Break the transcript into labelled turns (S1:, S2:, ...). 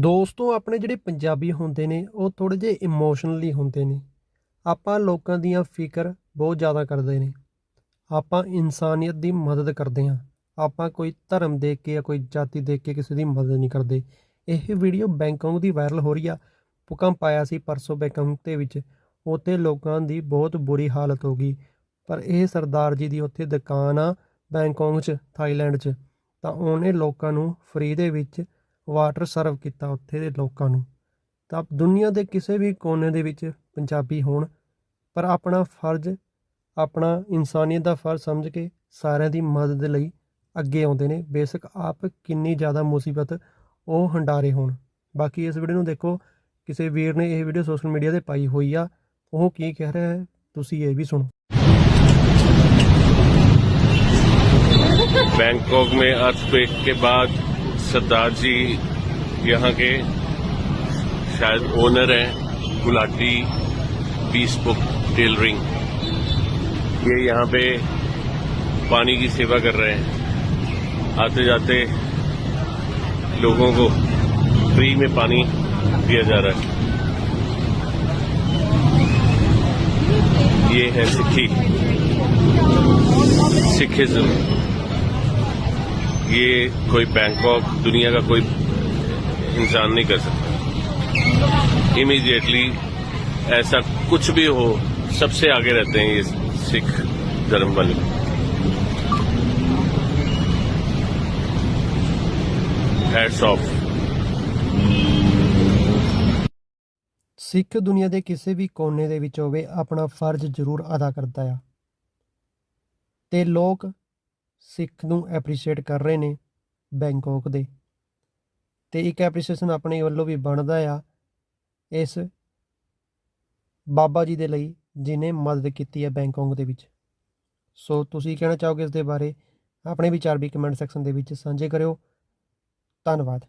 S1: ਦੋਸਤੋ, ਆਪਣੇ ਜਿਹੜੇ ਪੰਜਾਬੀ ਹੁੰਦੇ ਨੇ, ਉਹ ਥੋੜੇ ਜਿਹੇ ਇਮੋਸ਼ਨਲੀ ਹੁੰਦੇ ਨੇ। ਆਪਾਂ ਲੋਕਾਂ ਦੀਆਂ ਫਿਕਰ ਬਹੁਤ ਜ਼ਿਆਦਾ ਕਰਦੇ ਨੇ। ਆਪਾਂ ਇਨਸਾਨੀਅਤ ਦੀ ਮਦਦ ਕਰਦੇ ਹਾਂ। ਆਪਾਂ ਕੋਈ ਧਰਮ ਦੇਖ ਕੇ ਜਾਂ ਕੋਈ ਜਾਤੀ ਦੇਖ ਕੇ ਕਿਸੇ ਦੀ ਮਦਦ ਨਹੀਂ ਕਰਦੇ। ਇਹ ਵੀਡੀਓ ਬੈਂਕਾਕ ਦੀ ਵਾਇਰਲ ਹੋ ਰਹੀ ਆ। ਭੂਕੰਪ ਆਇਆ ਸੀ ਪਰਸੋਂ ਬੈਂਕਾਂਗ ਦੇ ਵਿੱਚ। ਉੱਥੇ ਲੋਕਾਂ ਦੀ ਬਹੁਤ ਬੁਰੀ ਹਾਲਤ ਹੋ ਗਈ। ਪਰ ਇਹ ਸਰਦਾਰ ਜੀ ਦੀ ਉੱਥੇ ਦੁਕਾਨ ਆ ਬੈਂਕਾਕ 'ਚ, ਥਾਈਲੈਂਡ 'ਚ। ਤਾਂ ਉਹਨੇ ਲੋਕਾਂ ਨੂੰ ਫ੍ਰੀ ਦੇ ਵਿੱਚ ਵਾਟਰ ਸਰਵ ਕੀਤਾ ਉੱਥੇ ਦੇ ਲੋਕਾਂ ਨੂੰ ਤਾਂ ਦੁਨੀਆ ਦੇ ਕਿਸੇ ਵੀ ਕੋਨੇ ਦੇ ਵਿੱਚ ਪੰਜਾਬੀ ਹੋਣ ਪਰ ਆਪਣਾ ਫਰਜ਼ ਆਪਣਾ ਇਨਸਾਨੀਅਤ ਦਾ ਫਰਜ਼ ਸਮਝ ਕੇ ਸਾਰਿਆਂ ਦੀ ਮਦਦ ਲਈ ਅੱਗੇ ਆਉਂਦੇ ਨੇ ਬੇਸ਼ੱਕ ਆਪ ਕਿੰਨੀ ਜ਼ਿਆਦਾ ਮੁਸੀਬਤ ਉਹ ਹੰਡਾਰੇ ਹੋਣ ਬਾਕੀ ਇਸ ਵੀਡੀਓ ਨੂੰ ਦੇਖੋ ਕਿਸੇ ਵੀਰ ਨੇ ਇਹ ਵੀਡੀਓ ਸੋਸ਼ਲ ਮੀਡੀਆ ਤੇ ਪਾਈ ਹੋਈ ਆ ਉਹ ਕੀ ਕਹਿ ਰਿਹਾ ਹੈ ਤੁਸੀਂ ਇਹ ਵੀ ਸੁਣੋ
S2: बैंकॉक में अर्थक्वेक के बाद सरदार जी यहाँ के शायद ओनर हैं, गुलाटी पीस बुक टेलरिंग ये यहाँ पे पानी की सेवा कर रहे हैं। आते जाते लोगों को फ्री में पानी दिया जा रहा है। ये है सिक्खी। सिखिज्म ये कोई बैंकॉक दुनिया का कोई इंसान नहीं कर सकता इमीडिएटली ऐसा कुछ भी हो सबसे आगे रहते हैं ये सिख धर्म वाले हैट्स ऑफ
S1: ਸਿੱਖ ਦੁਨੀਆ ਦੇ ਕਿਸੇ ਵੀ ਕੋਨੇ ਦੇ ਵਿੱਚ ਹੋਵੇ ਆਪਣਾ ਫਰਜ਼ ਜ਼ਰੂਰ ਅਦਾ ਕਰਦਾ ਆ ਤੇ ਲੋਕ ਸਿੱਖ ਨੂੰ ਐਪਰੀਸ਼ੀਏਟ ਕਰ ਰਹੇ ਨੇ ਬੈਂਕਾਕ ਦੇ। ਤੇ ਇੱਕ ਐਪਰੀਸ਼ੀਏਸ਼ਨ ਆਪਣੇ ਵੱਲੋਂ ਵੀ ਬਣਦਾ ਆ ਇਸ ਬਾਬਾ ਜੀ ਦੇ ਲਈ ਜਿਨੇ ਮਦਦ ਕੀਤੀ ਹੈ ਬੈਂਕਾਕ ਦੇ ਵਿੱਚ। ਸੋ ਤੁਸੀਂ ਕਹਿਣਾ ਚਾਹੋਗੇ ਇਸ ਦੇ ਬਾਰੇ? ਆਪਣੇ ਵਿਚਾਰ ਵੀ ਕਮੈਂਟ ਸੈਕਸ਼ਨ ਦੇ ਵਿੱਚ ਸਾਂਝੇ ਕਰਿਓ। ਧੰਨਵਾਦ।